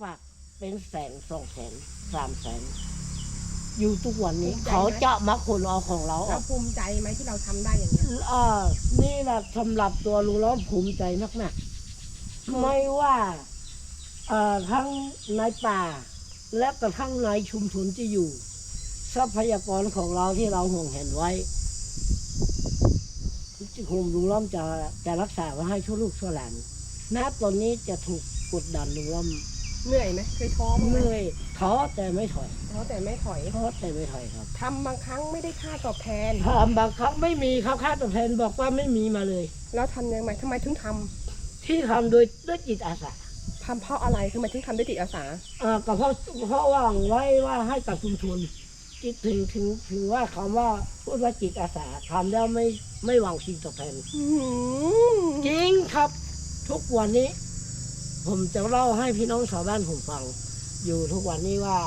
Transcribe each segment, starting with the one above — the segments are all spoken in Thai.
ฝากเป็นแสนสองแสนสามแสนอยู่ทุกวันนี้ภูมิใจไหมเขาจะมาขนเอาของเราอเราอกภูมิใจไหมที่เราทำได้อย่างนี้ยอ่านี่แหละสำหรับตัวลุงล้อมภูมิใจนักๆไม่ว่าเอ่อทั้งในป่า และกระทั่งในชุมชนที่อยู่ ทรัพยากรของเราที่เราห่วงเห็นไว้คุมลุงล้อมจะจะรักษาไว้ให้ชั่วลูกชั่วหลานณตอนนี้จะถูกกดดันลุงล้อม เหนื่อยไหมเคยท้อมั้ยเหนื่อยท้อแต่ไม่ถอยท้อแต่ไม่ถอยท้อแต่ไม่ถอยครับทำบางครั้งไม่ได้ค่าตอบแทนทำบางครั้งไม่มีครับค่าตอบแทนบอกว่าไม่มีมาเลย แล้วทำยังไงทำไมถึงทำที่ทำโดยด้วยจิตอาสาทำเพราะอะไรทำไมถึงทำด้วยจิตอาสา อ่าก็เพราะเพราะว่างไว้ว่าให้กับชุมชนจิตถึงถึงถึงว่าคำว่าพูดว่าจิตอาสาทำแล้วไม่ไม่หวังสิ่งตอบแทน อื้อหือจริงครับ ทุกวันนี้ ผมจะเล่าให้พี่น้องชาวบ้านผมฟัง อยู่ทุกวันนี้ว่า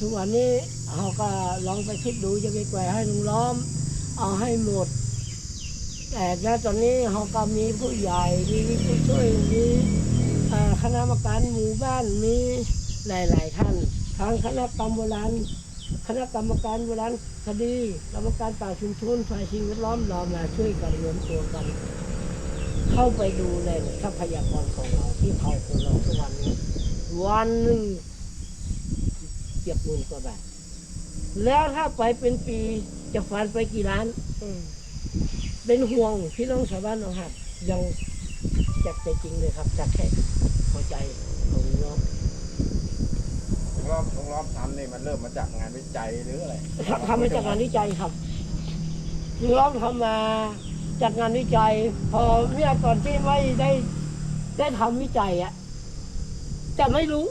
ทุกวันนี้เขาก็ลองไปคิดดูจะไปแกวให้ลุงล้อม เอาให้หมด แต่ณตอนนี้เขาก็มีผู้ใหญ่มีผู้ช่วยมีคณะกรรมการหมู่บ้านมีหลาย ๆ ท่านทางคณะกรรมโบราณคณะกรรมการโบราณคดีกรรมการป่าชุมชนฝ่ายสิ่งแวดล้อมเรามาช่วยกันรวมตัวกัน เข้าไปดูแลทรัพยากรของเราที่เขาของเราทุกวันนี้ วันหนึ่งเจ็บหมื่นกว่าบาทแล้วถ้าไปเป็นปีจะฟันไปกี่ล้านอืมเป็นห่วงพี่น้องชาวบ้านหนองหักยังจากใจจริงเลยครับจากแค่หัวใจของน้องลุงล้อมลุงล้อมทำนี่มันเริ่มมาจากงานวิจัยหรืออะไรทำมาจากงานวิจัยครับล้อมทำมา จากงานวิจัย พอเมื่อก่อนที่ไม่ได้ได้ทำวิจัยอะจะไม่รู้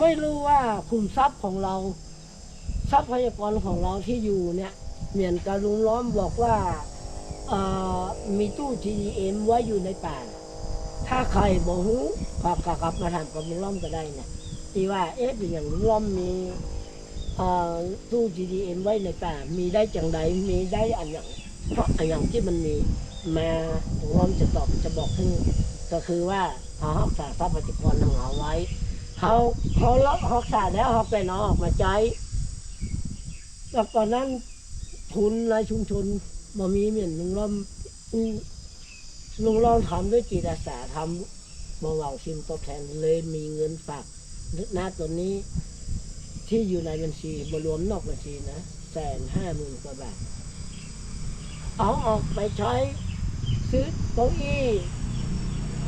ไม่รู้ว่าขุมทรัพย์ของเรา ทรัพยากรของเราที่อยู่เนี่ยเหมือนกับลุงล้อมบอกว่าเอ่อมีตู้ TDM ไว้อยู่ในป่า ถ้าใครบอกหูก็ก็กลับมาถามกับลุงล้อมก็ได้นะที่ว่าเอ๊ะอย่างลุงล้อมมีตู้ TDM ไว้ในป่า มีได้จังใดมีได้อันอย่าง เพราะอย่างที่มันมีมาลุงล้อจะตอบจะบอกให้ก็คือว่าเขารักษาทรัพยากรของเราไว้ เขาเขาล็อกรักษาแล้วเขาไปน้องออกมาใจแล้วก่อนนั้นทุนในชุมชนบ่มีเหมือนลุงล้อมลุงล้อมทำด้วยจิตอาสาทำมาหวังชิมตอบแทนเลยมีเงินฝากหน้าตัวนี้ ที่อยู่ในบัญชีบรวมนอกบัญชีนะแสนห้าหมื่นกว่าบาท เอาออกไปใช้ ซื้อเก้าอี้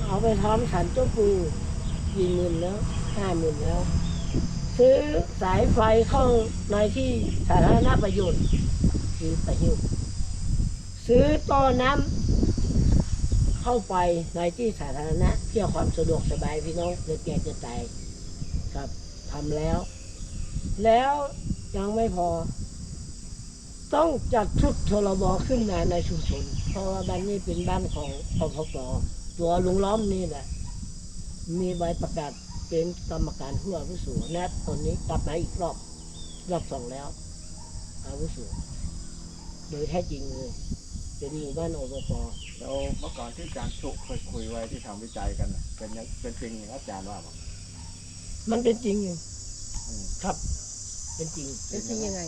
เอาไปทำขันเจ้าปูกี่หมื่นแล้วห้าหมื่นแล้ว ซื้อสายไฟเข้าในที่สาธารณประโยชน์คือไปหิ้วซื้อต่อน้ำเข้าไปในที่สาธารณะเพื่อความสะดวกสบายพี่น้องเกิดแก่เกิดตายครับทำแล้ว แล้วยังไม่พอ ต้องจัดชุดทรบขึ้นมาในชุมชนเพราะว่าบ้านนี้เป็นบ้านของอพกตัวลุงล้อมนี่แหละมีใบประกาศเป็นกรรมการผู้อาวุโสและตอนนี้กลับมาอีกรอบรอบสองแล้ว อาวุโสโดยแท้จริงเลยเป็นหมู่บ้านอปปแล้วเมื่อก่อนที่อาจารย์สุเคยคุยไว้ที่ทำวิจัยกันน่ะเป็นยังเป็นจริงอย่างอาจารย์ว่าเปล่ามันเป็นจริงอยู่อืมครับ เป็นจริง เป็นจริงยังไง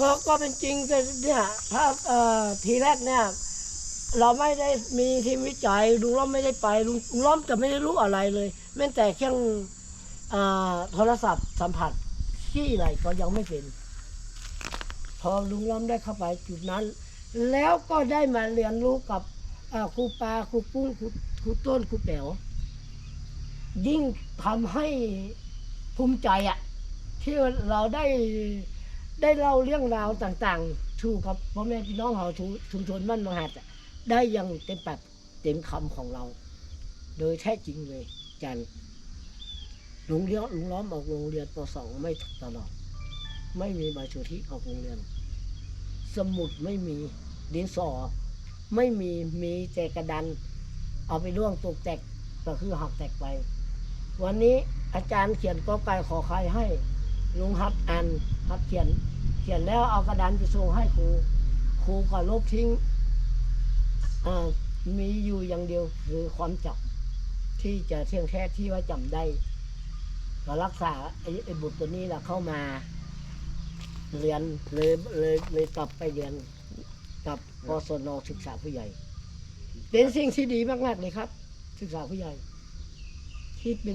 ก็ก็เป็นจริงแต่เนี่ยภาพเอ่อทีแรกเนี่ย เราไม่ได้มีทีมวิจัยลุงล้อมไม่ได้ไปลุงล้อมจะไม่ได้รู้อะไรเลยแม้แต่เครื่องอ่าโทรศัพท์สัมผัสที่ไหนก็ยังไม่เป็น พอลุงล้อมได้เข้าไปจุดนั้น แล้วก็ได้มาเรียนรู้กับครูปาครูปุ้งครูครูต้นครูแป๋วยิ่งทำให้ภูมิใจอะที่เราได้ ได้เล่าเรื่องราวต่างๆถูกกับพ่อแม่พี่น้องเราชุชุมชนบ้านมหัดได้อยังเต็มปากเต็มคำของเรา โดยแท้จริงเลยจันลุงเลี้ยวลุงล้อมออกโรงเรียนปสองไม่ตลอด ไม่มีใบสุทธิออกโรงเรียน สมุดไม่มีดินสอ ไม่มีมีแต่กระดัน เอาไปร่วงตกแตกก็คือหักแตกไป วันนี้อาจารย์เขียนกอไก่ขอใครให้ ลุงฮับอ่านฮับเขียน เขียนแล้วเอากระดานไปส่งให้ครู ครูก็ลบทิ้งมีอยู่อย่างเดียวคือความจำที่จะเที่ยงแค่ที่ว่าจำได้ก็รักษาไอ้ไอ้บุตรตัวนี้แหละเข้ามาเรียนเลยเลยเลยกลับไปเรียนกับกศนศึกษาผู้ใหญ่ เป็นสิ่งที่ดีมากๆเลยครับ ศึกษาผู้ใหญ่ที่เป็น